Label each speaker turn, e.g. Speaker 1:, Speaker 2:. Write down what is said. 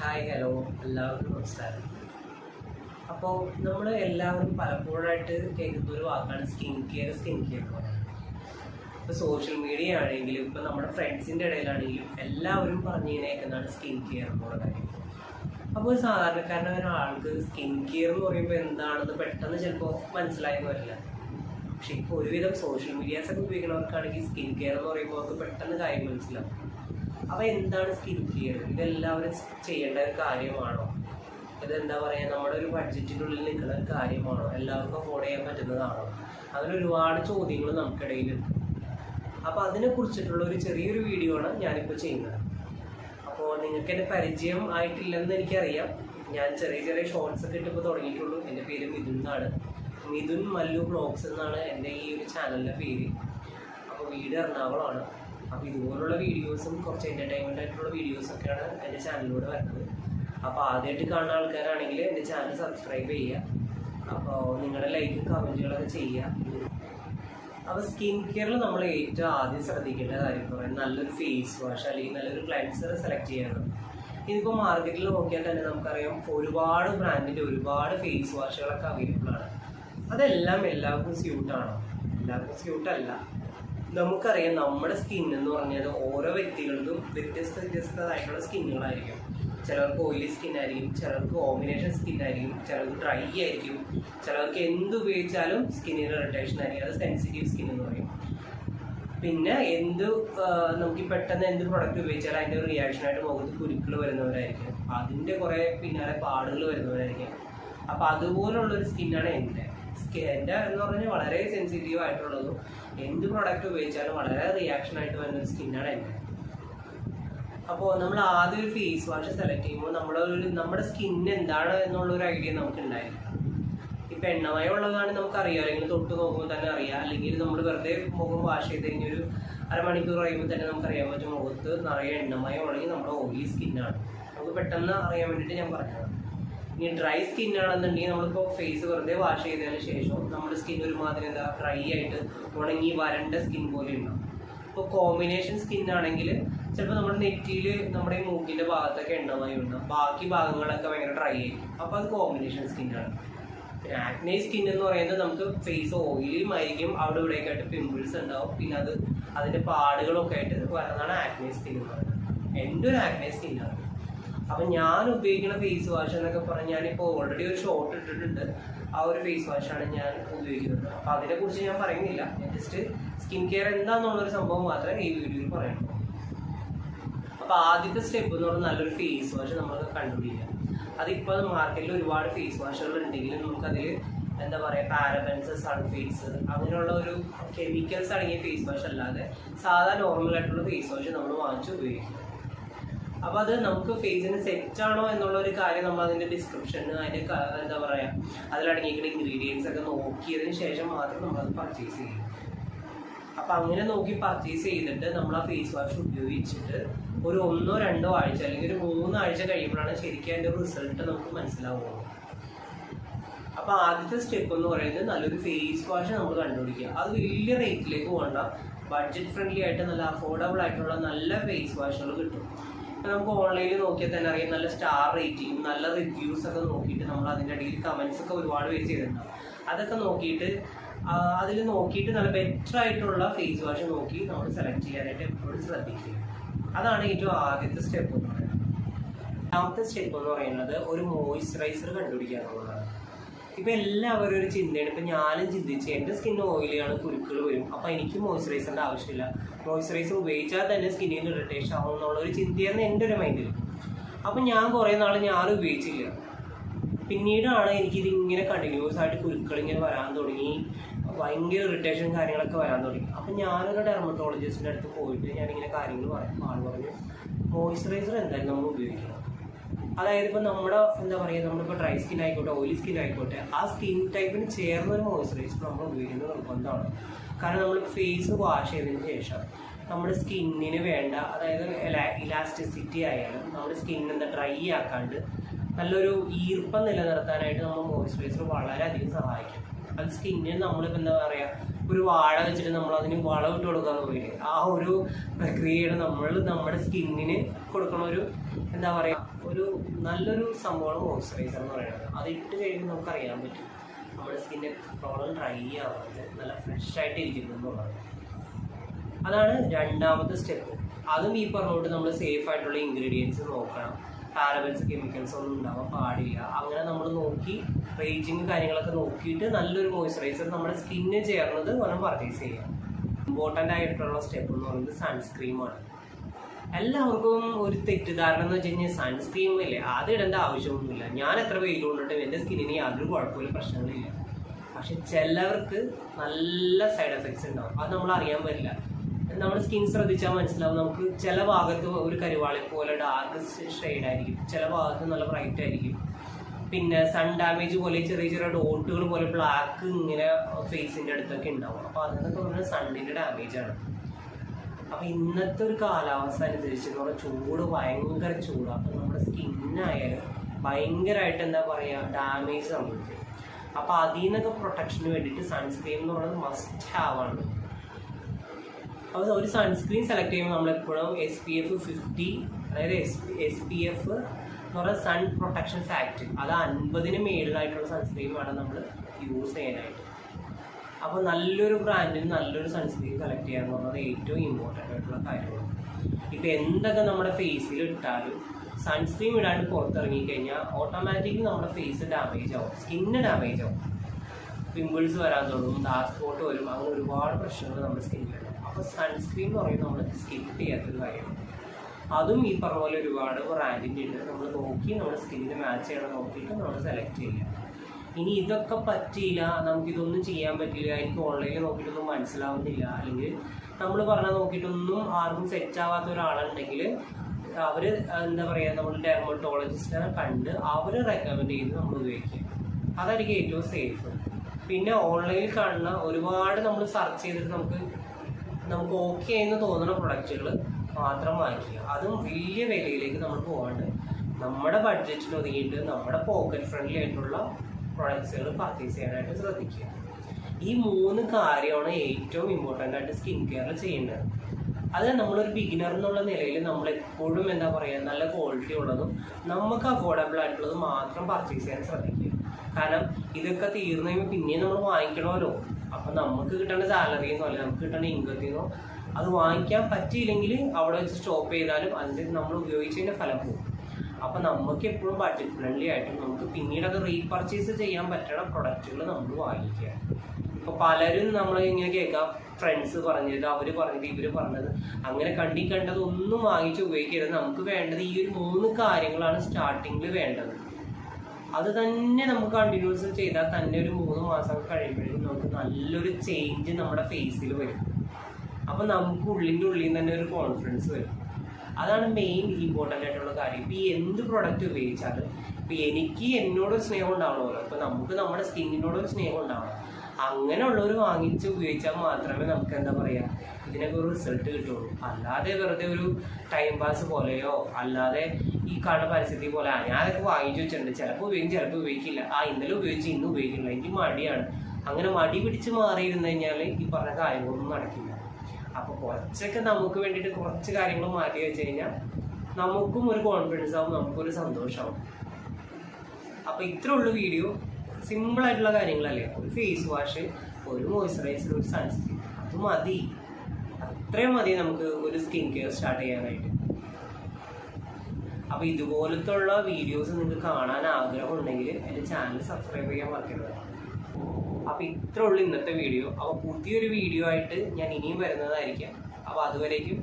Speaker 1: Hi hello എല്ലാവർക്കും നമസ്കാരം. അപ്പോൾ നമ്മൾ എല്ലാവരും പലപ്പോഴായിട്ട് കേൾക്കുന്ന ഒരു വാക്കാണ് സ്കിൻ കെയർ സ്കിൻ കെയർ എന്ന് പറയുന്നത്. ഇപ്പോൾ സോഷ്യൽ മീഡിയ ആണെങ്കിലും ഇപ്പോൾ നമ്മുടെ ഫ്രണ്ട്സിന്റെ ഇടയിലാണെങ്കിലും എല്ലാവരും പറഞ്ഞു സ്കിൻ കെയർ എന്നുള്ള കാര്യം. അപ്പോൾ ഒരു സാധാരണക്കാരനായ ഒരാൾക്ക് സ്കിൻ കെയർ എന്ന് പറയുമ്പോൾ എന്താണെന്ന് പെട്ടെന്ന് ചിലപ്പോൾ മനസ്സിലായി വരില്ല പക്ഷേ ഇപ്പോൾ ഒരുവിധം സോഷ്യൽ മീഡിയാസൊക്കെ ഉപയോഗിക്കുന്നവർക്കാണെങ്കിൽ സ്കിൻ കെയർ എന്ന് പറയുമ്പോൾ അവർക്ക് പെട്ടെന്ന് കാര്യം മനസ്സിലാവും. അപ്പോൾ എന്താണ് സ്കിൻ കെയർ ഇതെല്ലാവരും ചെയ്യേണ്ട ഒരു കാര്യമാണോ? ഇത് എന്താ പറയുക നമ്മുടെ ഒരു ബഡ്ജറ്റിനുള്ളിൽ നിൽക്കുന്ന ഒരു കാര്യമാണോ? എല്ലാവർക്കും അഫോർഡ് ചെയ്യാൻ പറ്റുന്നതാണോ? അങ്ങനെ ഒരുപാട് ചോദ്യങ്ങൾ നമുക്കിടയിലുണ്ട് അപ്പോൾ അതിനെ കുറിച്ചിട്ടുള്ള ഒരു ചെറിയൊരു വീഡിയോ ആണ് ഞാനിപ്പോൾ ചെയ്യുന്നത്. അപ്പോൾ നിങ്ങൾക്ക് എന്റെ പരിചയം ആയിട്ടില്ലെന്ന് എനിക്കറിയാം. ഞാൻ ചെറിയ ചെറിയ ഷോർട്സ് ഒക്കെ ഇട്ടിപ്പോൾ തുടങ്ങിയിട്ടുള്ളൂ. എന്റെ പേര് മിഥുൻ എന്നാണ്. മിഥുൻ മല്ലു ബ്ലോഗ്സ് എന്നാണ് എന്റെ ഈ ഒരു ചാനലിന്റെ പേര്. അപ്പോൾ വീട് എറണാകുളമാണ് അപ്പോൾ ഇതുപോലുള്ള വീഡിയോസും കുറച്ച് എന്റർടൈൻമെന്റ് ആയിട്ടുള്ള വീഡിയോസൊക്കെയാണ് എന്റെ ചാനലിലൂടെ വരുന്നത്. അപ്പോൾ ആദ്യമായിട്ട് കാണുന്ന ആൾക്കാരാണെങ്കിൽ എന്റെ ചാനൽ സബ്സ്ക്രൈബ് ചെയ്യുക. അപ്പോൾ നിങ്ങളുടെ ലൈക്കും കമന്റുകളൊക്കെ ചെയ്യുക. അപ്പോൾ സ്കിൻ കെയറിൽ നമ്മൾ ഏറ്റവും ആദ്യം ശ്രദ്ധിക്കേണ്ട കാര്യം പറയുന്നത് നല്ലൊരു ഫേസ് വാഷ് അല്ലെങ്കിൽ നല്ലൊരു ക്ലൻസർ സെലക്ട് ചെയ്യണം. ഇതിപ്പോൾ മാർക്കറ്റിൽ നോക്കിയാൽ തന്നെ നമുക്കറിയാം ഒരുപാട് ബ്രാൻഡിന്റെ ഒരുപാട് ഫേസ് വാഷുകളൊക്കെ അവൈലബിൾ ആണ്. അതെല്ലാം എല്ലാവർക്കും സ്യൂട്ടാണോ എല്ലാവർക്കും സ്യൂട്ടല്ല നമുക്കറിയാം നമ്മുടെ സ്കിൻ എന്ന് പറഞ്ഞാൽ ഓരോ വ്യക്തികൾക്കും വ്യത്യസ്ത വ്യത്യസ്തമായിട്ടുള്ള സ്കിന്നുകളായിരിക്കും ചിലർക്ക് ഓയിലി സ്കിൻ ആയിരിക്കും ചിലർക്ക് കോമ്പിനേഷൻ സ്കിൻ ആയിരിക്കും ചിലർക്ക് ഡ്രൈ ആയിരിക്കും ചിലർക്ക് എന്ത് ഉപയോഗിച്ചാലും സ്കിന്നിന് ഇറിറ്റേഷൻ ആയിരിക്കും. അത് സെൻസിറ്റീവ് സ്കിൻ എന്ന് പറയും. പിന്നെ എന്ത് നമുക്ക് പെട്ടെന്ന് എന്ത് പ്രൊഡക്റ്റ് ഉപയോഗിച്ചാലും അതിന്റെ ആയിട്ട് മുഖത്ത് കുരുക്കൾ വരുന്നവരായിരിക്കും. അതിന്റെ കുറേ പിന്നാലെ പാടുകൾ വരുന്നവരായിരിക്കും. അപ്പോൾ അതുപോലുള്ളൊരു സ്കിന്നാണ് എന്റെ. എന്റെ എന്ന് പറഞ്ഞാൽ വളരെ സെൻസിറ്റീവ് ആയിട്ടുള്ളതും എന്ത് പ്രൊഡക്റ്റ് ഉപയോഗിച്ചാലും വളരെ റിയാക്ഷൻ ആയിട്ട് വരുന്ന ഒരു സ്കിന്നാണ് എന്റെ. അപ്പോൾ നമ്മൾ ആദ്യം ഒരു ഫേസ് വാഷ് സെലക്ട് ചെയ്യുമ്പോൾ നമ്മളൊരു നമ്മുടെ സ്കിൻ എന്താണ് എന്നുള്ള ഒരു ഐഡിയ നമുക്ക് ഉണ്ടായിരിക്കും. ഇപ്പം എണ്ണമയം ഉള്ളതാണ് നമുക്കറിയാം. അല്ലെങ്കിൽ തൊട്ട് നോക്കുമ്പോൾ തന്നെ അറിയാം. അല്ലെങ്കിൽ നമ്മൾ വെറുതെ മുഖം വാഷ് ചെയ്ത് കഴിഞ്ഞ ഒരു അരമണിക്കൂർ കഴിയുമ്പോൾ തന്നെ നമുക്കറിയാൻ പറ്റും മുഖത്ത് നിറയെ എണ്ണമയം ഉണ്ടെങ്കിൽ നമ്മുടെ ഓയിലി സ്കിന്നാണ് നമുക്ക് പെട്ടെന്ന് അറിയാൻ വേണ്ടിയിട്ട് ഞാൻ പറഞ്ഞതാണ്. ഇനി ഡ്രൈ സ്കിൻ ആണെന്നുണ്ടെങ്കിൽ നമ്മളിപ്പോൾ ഫേസ് വെറുതെ വാഷ് ചെയ്തതിന് ശേഷം നമ്മുടെ സ്കിൻ ഒരുമാതിരി എന്താ ഡ്രൈ ആയിട്ട് ഉണങ്ങി വരണ്ട സ്കിൻ പോലെ ഉണ്ടാവും. ഇപ്പോൾ കോമ്പിനേഷൻ സ്കിൻ ആണെങ്കിൽ ചിലപ്പോൾ നമ്മുടെ നെറ്റിയിൽ നമ്മുടെ മൂക്കിന്റെ ഭാഗത്തൊക്കെ എണ്ണമായി ഉണ്ടാവും. ബാക്കി ഭാഗങ്ങളൊക്കെ ഭയങ്കര ഡ്രൈ ആയിരിക്കും. അപ്പോൾ അത് കോമ്പിനേഷൻ സ്കിൻ ആണ്. ആക്നെ സ്കിൻ എന്ന് പറയുന്നത് നമുക്ക് ഫേസ് ഓയിലിയും ആയിരിക്കും. അവിടെ ഇവിടെയൊക്കെ ആയിട്ട് പിമ്പിൾസ് ഉണ്ടാവും. പിന്നെ അത് അതിന്റെ പാടുകളൊക്കെ ആയിട്ട് വരുന്നതാണ് ആക്നെ സ്കിൻ എന്ന് പറയുന്നത്. എന്റെ ഒരു ആക്നെ സ്കിന്നാണ് അപ്പം ഞാൻ ഉപയോഗിക്കുന്ന ഫേസ് വാഷ് എന്നൊക്കെ പറഞ്ഞാൽ ഞാനിപ്പോൾ ഓൾറെഡി ഒരു ഷോർട്ട് ഇട്ടിട്ടുണ്ട്. ആ ഒരു ഫേസ് വാഷാണ് ഞാൻ ഉപയോഗിക്കുന്നത്. അപ്പോൾ അതിനെക്കുറിച്ച് ഞാൻ പറയുന്നില്ല. ജസ്റ്റ് സ്കിൻ കെയർ എന്താണെന്നുള്ളൊരു സംഭവം മാത്രമേ ഈ വീഡിയോയിൽ പറയുള്ളൂ. അപ്പോൾ ആദ്യത്തെ സ്റ്റെപ്പ് എന്ന് പറഞ്ഞാൽ നല്ലൊരു ഫേസ് വാഷ് നമ്മൾ കണ്ടുപിടിക്കുക. അതിപ്പോൾ മാർക്കറ്റിൽ ഒരുപാട് ഫേസ് വാഷുകൾ ഉണ്ടെങ്കിലും നമുക്കതിൽ എന്താ പറയുക പാരബൻസ് സൾഫേറ്റ്സ് അങ്ങനെയുള്ള ഒരു കെമിക്കൽസ് അടങ്ങിയ ഫേസ് വാഷ് അല്ലാതെ സാധാ നോർമൽ ആയിട്ടുള്ള ഫേസ് വാഷ് നമ്മൾ വാങ്ങിച്ച് ഉപയോഗിക്കുക. അപ്പോൾ അത് നമുക്ക് ഫേസിന് സെറ്റ് ആണോ എന്നുള്ള ഒരു കാര്യം നമ്മൾ അതിന്റെ ഡിസ്ക്രിപ്ഷന് അതിന്റെ എന്താ പറയുക അതിലടങ്ങിയിരിക്കുന്ന ഇൻഗ്രീഡിയൻസ് ഒക്കെ നോക്കിയതിന് ശേഷം മാത്രം നമ്മളത് പർച്ചേസ് ചെയ്യും അപ്പം അങ്ങനെ നോക്കി പർച്ചേസ് ചെയ്തിട്ട് നമ്മൾ ആ ഫേസ് വാഷ് ഉപയോഗിച്ചിട്ട് ഒരു ഒന്നോ രണ്ടോ ആഴ്ച അല്ലെങ്കിൽ ഒരു മൂന്നാഴ്ച കഴിയുമ്പോഴാണ് ശരിക്കും അതിന്റെ റിസൾട്ട് നമുക്ക് മനസ്സിലാവുള്ളൂ അപ്പോൾ ആദ്യത്തെ സ്റ്റെപ്പ് എന്ന് പറയുന്നത് നല്ലൊരു ഫേസ് വാഷ് നമ്മൾ കണ്ടുപിടിക്കുക. അത് വലിയ റേറ്റിലേക്ക് പോകണ്ട. ബഡ്ജറ്റ് ഫ്രണ്ട്ലി ആയിട്ട് നല്ല അഫോർഡബിൾ ആയിട്ടുള്ള നല്ല ഫേസ് വാഷുകൾ കിട്ടും. നമുക്ക് ഓൺലൈനിൽ നോക്കിയാൽ തന്നെ അറിയാം. നല്ല സ്റ്റാർ റേറ്റിംഗ് നല്ല റിവ്യൂസ് ഒക്കെ നോക്കിയിട്ട് നമ്മൾ അതിന്റെ ഇടയിൽ കമൻസ് ഒക്കെ ഒരുപാട് പേര് ചെയ്തിട്ടുണ്ടാവും അതൊക്കെ നോക്കിയിട്ട് അതിൽ നോക്കിയിട്ട് നല്ല ബെറ്റർ ആയിട്ടുള്ള ഫേസ് വാഷ് നോക്കി നമ്മൾ സെലക്ട് ചെയ്യാനായിട്ട് എപ്പോഴും ശ്രദ്ധിക്കുക. അതാണ് ഏറ്റവും ആദ്യത്തെ സ്റ്റെപ്പ് എന്ന് പറയുന്നത്. രണ്ടാമത്തെ സ്റ്റെപ്പ് എന്ന് പറയുന്നത് ഒരു മോയ്സ്ചറൈസർ കണ്ടുപിടിക്കുക എന്നുള്ളതാണ്. ഇപ്പം എല്ലാവരും ഒരു ചിന്തയാണ്. ഇപ്പം ഞാനും ചിന്തിച്ച് എന്റെ സ്കിൻ ഓയിലാണ് കുരുക്കൾ വരും. അപ്പോൾ എനിക്ക് മോയ്സ്ചറൈസറിന്റെ ആവശ്യമില്ല. മോയ്സ്ചറൈസർ ഉപയോഗിച്ചാൽ തന്നെ സ്കിന്നിൽ നിന്ന് ഇറിറ്റേഷൻ ആവും എന്നുള്ള ഒരു ചിന്തയായിരുന്നു എന്റെ ഒരു മൈൻഡിൽ അപ്പം ഞാൻ കുറേ നാൾ ഞാൻ ഉപയോഗിച്ചില്ല. പിന്നീടാണ് എനിക്കിത് ഇങ്ങനെ കണ്ടിന്യൂസ് ആയിട്ട് കുരുക്കൾ ഇങ്ങനെ വരാൻ തുടങ്ങി. ഭയങ്കര ഇറിറ്റേഷൻ കാര്യങ്ങളൊക്കെ വരാൻ തുടങ്ങി. അപ്പം ഞാനൊരു ഡെർമറ്റോളജിസ്റ്റിന്റെ അടുത്ത് പോയിട്ട് ഞാൻ ഇങ്ങനെ കാര്യങ്ങൾ പറയാം. ആൾ പറഞ്ഞു മോയ്സ്ചറൈസർ എന്തായാലും നമ്മൾ ഉപയോഗിക്കണം. അതായത് ഇപ്പം നമ്മുടെ എന്താ പറയുക നമ്മളിപ്പോൾ ഡ്രൈ സ്കിൻ ആയിക്കോട്ടെ ഓയിലി സ്കിൻ ആയിക്കോട്ടെ ആ സ്കിൻ ടൈപ്പിന് ചേർന്ന ഒരു മോയിസ്ചറൈസർ നമ്മൾ ഉപയോഗിക്കുന്നത് നിർബന്ധമാണ് കാരണം നമ്മൾ ഫേസ് വാഷ് ചെയ്തതിന് ശേഷം നമ്മുടെ സ്കിന്നിന് വേണ്ട അതായത് ഇലാസ്റ്റിസിറ്റി ആയാലും നമ്മുടെ സ്കിൻ എന്താ ഡ്രൈ ആക്കാണ്ട് നല്ലൊരു ഈർപ്പം നിലനിർത്താനായിട്ട് നമ്മൾ മോയിസ്ചറൈസർ വളരെയധികം സഹായിക്കും. അത് സ്കിന്നിന് നമ്മളിപ്പോൾ എന്താ പറയുക ഒരു വാഴ വെച്ചിട്ട് നമ്മൾ അതിന് വളം ഇട്ട് കൊടുക്കാന്ന് പറയില്ലേ ആ ഒരു പ്രക്രിയയാണ് നമ്മൾ നമ്മുടെ സ്കിന്നിന് കൊടുക്കുന്ന ഒരു എന്താ പറയുക ഒരു നല്ലൊരു സംഭവമാണ് മോയ്സ്ചറൈസർ എന്ന് പറയുന്നത്. അത് ഇട്ട് കഴിയുമ്പോൾ നമുക്ക് അറിയാൻ പറ്റും നമ്മുടെ സ്കിന്ന് എത്രത്തോളം ഡ്രൈ ആവുന്നത് നല്ല ഫ്രഷ് ആയിട്ട് ഇരിക്കുന്നു എന്നുള്ളത്. അതാണ് രണ്ടാമത്തെ സ്റ്റെപ്പ്. അതും ഈ പറഞ്ഞുകൊണ്ട് നമ്മൾ സേഫ് ആയിട്ടുള്ള ഇൻഗ്രീഡിയൻസ് നോക്കണം. പാരബൻസ് കെമിക്കൽസ് ഒന്നും ഉണ്ടാവാൻ പാടില്ല. അങ്ങനെ നമ്മൾ നോക്കി റേജിങ് കാര്യങ്ങളൊക്കെ നോക്കിയിട്ട് നല്ലൊരു മോയ്സ്ചറൈസർ നമ്മുടെ സ്കിന്നിന് ചേർന്നത് വേണം പർച്ചേസ് ചെയ്യാം. ഇമ്പോർട്ടന്റ് ആയിട്ടുള്ള സ്റ്റെപ്പ് എന്ന് പറയുന്നത് സൺസ്ക്രീമാണ് എല്ലാവർക്കും ഒരു തെറ്റിദ്ധാരണ എന്ന് വെച്ച് കഴിഞ്ഞാൽ സൺസ്ക്രീം ഇല്ലേ? അത് ഇടേണ്ട ആവശ്യമൊന്നുമില്ല. ഞാൻ എത്ര വെയിൽ കൊണ്ടിട്ടും എന്റെ സ്കിന്നിന് യാതൊരു കുഴപ്പമില്ല പ്രശ്നങ്ങളില്ല. പക്ഷെ ചിലവർക്ക് നല്ല സൈഡ് എഫക്ട്സ് ഉണ്ടാവും. അത് നമ്മൾ അറിയാൻ പറ്റില്ല. നമ്മുടെ സ്കിൻ ശ്രദ്ധിച്ചാൽ മനസ്സിലാവും. നമുക്ക് ചില ഭാഗത്ത് ഒരു കരുവാളി പോലെ ഡാർക്ക് ഷെയ്ഡ് ആയിരിക്കും. ചില ഭാഗത്ത് നല്ല ബ്രൈറ്റ് ആയിരിക്കും. പിന്നെ സൺ ഡാമേജ് പോലെ ചെറിയ ചെറിയ ഡോട്ടുകൾ പോലെ ബ്ലാക്ക് ഇങ്ങനെ ഫേസിന്റെ അടുത്തൊക്കെ ഉണ്ടാവും. അപ്പോൾ അതൊക്കെ പറഞ്ഞാൽ സണ്ണിന്റെ ഡാമേജാണ് ആണ്. അപ്പൊ ഇന്നത്തെ ഒരു കാലാവസ്ഥ അനുസരിച്ച് നമ്മുടെ ചൂട് ഭയങ്കര ചൂടാണ് അപ്പൊ നമ്മുടെ സ്കിന്നായാലും ഭയങ്കരമായിട്ട് എന്താ പറയാ ഡാമേജ് സംഭവിക്കും. അപ്പോൾ അതിൽ നിന്നൊക്കെ പ്രൊട്ടക്ഷന് വേണ്ടിയിട്ട് സൺസ്ക്രീൻ എന്ന് പറയുന്നത് മസ്റ്റ് ഹാവാണ് അപ്പോൾ ഒരു സൺസ്ക്രീൻ സെലക്ട് ചെയ്യുമ്പോൾ നമ്മളെപ്പോഴും എസ് പി എഫ് ഫിഫ്റ്റി അതായത് എസ് എസ് പി എഫ് എന്ന് പറയുന്നത് സൺ പ്രൊട്ടക്ഷൻ ഫാക്ട് അത് അൻപതിന് മേളിലായിട്ടുള്ള സൺസ്ക്രീൻ വേണം നമ്മൾ യൂസ് ചെയ്യാനായിട്ട്. അപ്പോൾ നല്ലൊരു ബ്രാൻഡിന് നല്ലൊരു സൺസ്ക്രീൻ സെലക്ട് ചെയ്യുക എന്ന് പറയുന്നത് ഏറ്റവും ഇമ്പോർട്ടന്റ് ആയിട്ടുള്ള കാര്യമാണ്. ഇപ്പോൾ എന്തൊക്കെ നമ്മുടെ ഫേസിൽ ഇട്ടാലും സൺസ്ക്രീൻ ഇടാണ്ട് പുറത്തിറങ്ങി കഴിഞ്ഞാൽ ഓട്ടോമാറ്റിക്കലി നമ്മുടെ ഫേസ് ഡാമേജ് ആവും. സ്കിന്ന് ഡാമേജ് ആവും. പിമ്പിൾസ് വരാൻ തുടങ്ങും ഡാർക്ക് സ്പോട്ട് വരും അങ്ങനെ ഒരുപാട് പ്രശ്നങ്ങൾ നമ്മുടെ സ്കിന്നിലുണ്ട് അപ്പോൾ സൺസ്ക്രീൻ എന്ന് പറയുന്നത് നമ്മൾ സ്കിപ്പ് ചെയ്യാത്തൊരു കാര്യമാണ്. അതും ഈ പറഞ്ഞ പോലെ ഒരുപാട് ബ്രാൻഡിന്റെ ഉണ്ട്. നമ്മൾ നോക്കി നമ്മുടെ സ്കിന്നിന് മാച്ച് ചെയ്യണം നോക്കിയിട്ട് നമ്മൾ സെലക്ട് ചെയ്യുക. ഇനി ഇതൊക്കെ പറ്റിയില്ല നമുക്കിതൊന്നും ചെയ്യാൻ പറ്റില്ല എനിക്ക് ഓൺലൈനിൽ നോക്കിയിട്ടൊന്നും മനസ്സിലാവുന്നില്ല അല്ലെങ്കിൽ നമ്മൾ പറഞ്ഞ നോക്കിയിട്ടൊന്നും ആർക്കും സെറ്റ് ആവാത്ത ഒരാളുണ്ടെങ്കിൽ അവർ എന്താ പറയുക നമ്മൾ ഡെർമറ്റോളജിസ്റ്റിനെ കണ്ട് അവർ റെക്കമെൻഡ് ചെയ്ത് നമ്മൾ ഉപയോഗിക്കുക. അതായിരിക്കും ഏറ്റവും സേഫ് പിന്നെ ഓൺലൈനിൽ കാണുന്ന ഒരുപാട് നമ്മൾ സെർച്ച് ചെയ്തിട്ട് നമുക്ക് നമുക്ക് ഓക്കെ എന്ന് തോന്നുന്ന പ്രൊഡക്റ്റുകൾ മാത്രം വാങ്ങിക്കുക. അതും വലിയ വിലയിലേക്ക് നമ്മൾ പോകാണ്ട് നമ്മുടെ ബഡ്ജറ്റിൽ ഒതുങ്ങിയിട്ട് നമ്മുടെ പോക്കറ്റ് ഫ്രണ്ട്ലി ആയിട്ടുള്ള പ്രൊഡക്ട്സുകൾ പർച്ചേസ് ചെയ്യാനായിട്ട് ശ്രദ്ധിക്കുക. ഈ മൂന്ന് കാര്യമാണ് ഏറ്റവും ഇമ്പോർട്ടന്റ് ആയിട്ട് സ്കിൻ കെയറിൽ ചെയ്യേണ്ടത്. അത് നമ്മളൊരു ബിഗിനർ എന്നുള്ള നിലയിൽ നമ്മൾ എപ്പോഴും എന്താ പറയുക നല്ല ക്വാളിറ്റി ഉള്ളതും നമുക്ക് അഫോർഡബിൾ ആയിട്ടുള്ളതും മാത്രം പർച്ചേസ് ചെയ്യാൻ ശ്രദ്ധിക്കുക. കാരണം ഇതൊക്കെ തീർന്നു കഴിയുമ്പോൾ പിന്നെയും നമ്മൾ വാങ്ങിക്കണമല്ലോ. അപ്പം നമുക്ക് കിട്ടേണ്ട സാലറിയിൽ നിന്നോ അല്ലെങ്കിൽ നമുക്ക് കിട്ടേണ്ട ഇൻകത്തിൽ നിന്നോ അത് വാങ്ങിക്കാൻ പറ്റിയില്ലെങ്കിൽ അവിടെ വെച്ച് സ്റ്റോപ്പ് ചെയ്താലും അതിന്റെ നമ്മൾ ഉപയോഗിച്ചതിന്റെ ഫലം പോകും. അപ്പം നമുക്ക് എപ്പോഴും ബഡ്ജറ്റ് ഫ്രണ്ട്ലി ആയിട്ടും നമുക്ക് പിന്നീട് അത് റീപർച്ചേസ് ചെയ്യാൻ പറ്റുന്ന പ്രൊഡക്റ്റുകൾ നമ്മൾ വാങ്ങിക്കുക. ഇപ്പോൾ പലരും നമ്മൾ ഇങ്ങനെ കേൾക്കാം. ഫ്രണ്ട്സ് പറഞ്ഞത് അവർ പറഞ്ഞത് ഇവർ പറഞ്ഞത്. അങ്ങനെ കണ്ടി കണ്ടത് ഒന്നും വാങ്ങിച്ച് ഉപയോഗിക്കരുത്. നമുക്ക് വേണ്ടത് ഈ ഒരു മൂന്ന് കാര്യങ്ങളാണ് സ്റ്റാർട്ടിങ്ങിൽ വേണ്ടത്. അത് തന്നെ നമുക്ക് കണ്ടിന്യൂസ് ചെയ്താൽ തന്നെ ഒരു മൂന്ന് മാസം കഴിയുമ്പോഴേക്കും നമുക്ക് നല്ലൊരു ചേഞ്ച് നമ്മുടെ ഫേസിൽ വരും. അപ്പോൾ നമുക്ക് ഉള്ളിന്റെ ഉള്ളിൽ തന്നെ ഒരു കോൺഫിഡൻസ് വരും. അതാണ് മെയിൻ ഇമ്പോർട്ടന്റ് ആയിട്ടുള്ള കാര്യം. ഇപ്പം ഈ എന്ത് പ്രൊഡക്റ്റ് ഉപയോഗിച്ചാലും ഇപ്പം എനിക്ക് എന്നോടൊരു സ്നേഹം ഉണ്ടാവണമല്ലോ. അപ്പോൾ നമുക്ക് നമ്മുടെ സ്കിന്നിനോടൊരു സ്നേഹം ഉണ്ടാവണം. അങ്ങനെയുള്ളവർ വാങ്ങിച്ച് ഉപയോഗിച്ചാൽ മാത്രമേ നമുക്ക് എന്താ പറയുക ഇതിനൊക്കെ ഒരു റിസൾട്ട് കിട്ടുള്ളൂ. അല്ലാതെ വെറുതെ ഒരു ടൈം പാസ് പോലെയോ അല്ലാതെ ഈ കാണുന്ന പരിസ്ഥിതി പോലെ ഞാൻ വാങ്ങിച്ചു വെച്ചിട്ടുണ്ട്. ചിലപ്പോൾ ഉപയോഗിക്കും ചിലപ്പോൾ ഉപയോഗിക്കില്ല. ആ ഇന്നലെ ഉപയോഗിച്ച് ഇന്ന് ഉപയോഗിക്കില്ല. എനിക്ക് മടിയാണ്. അങ്ങനെ മടി പിടിച്ച് മാറിയിരുന്നു കഴിഞ്ഞാൽ ഈ പറഞ്ഞ കാര്യങ്ങളൊന്നും നടക്കില്ല. അപ്പോൾ കുറച്ചൊക്കെ നമുക്ക് വേണ്ടിയിട്ട് കുറച്ച് കാര്യങ്ങൾ മാറ്റി വെച്ച് കഴിഞ്ഞാൽ നമുക്കും ഒരു കോൺഫിഡൻസ് ആവും നമുക്കൊരു സന്തോഷമാവും അപ്പോൾ ഇത്രയുള്ള വീഡിയോ സിമ്പിൾ ആയിട്ടുള്ള കാര്യങ്ങളല്ലേ? ഒരു ഫേസ് വാഷ് ഒരു മോയ്സ്ചറൈസർ ഒരു സൺസ്ക്രീൻ അത് മതി. അത്രയും മതി നമുക്ക് ഒരു സ്കിൻ കെയർ സ്റ്റാർട്ട് ചെയ്യാനായിട്ട്. അപ്പോൾ ഇതുപോലത്തെ ഉള്ള വീഡിയോസ് നിങ്ങൾക്ക് കാണാൻ ആഗ്രഹം ഉണ്ടെങ്കിൽ എന്റെ ചാനൽ സബ്സ്ക്രൈബ് ചെയ്യാൻ മറക്കരുത്. അപ്പോൾ ഇത്രേ ഉള്ളൂ ഇന്നത്തെ വീഡിയോ അപ്പോൾ പുതിയൊരു വീഡിയോ ആയിട്ട് ഞാൻ ഇനിയും വരുന്നതായിരിക്കാം. അപ്പോൾ അതുവരേക്കും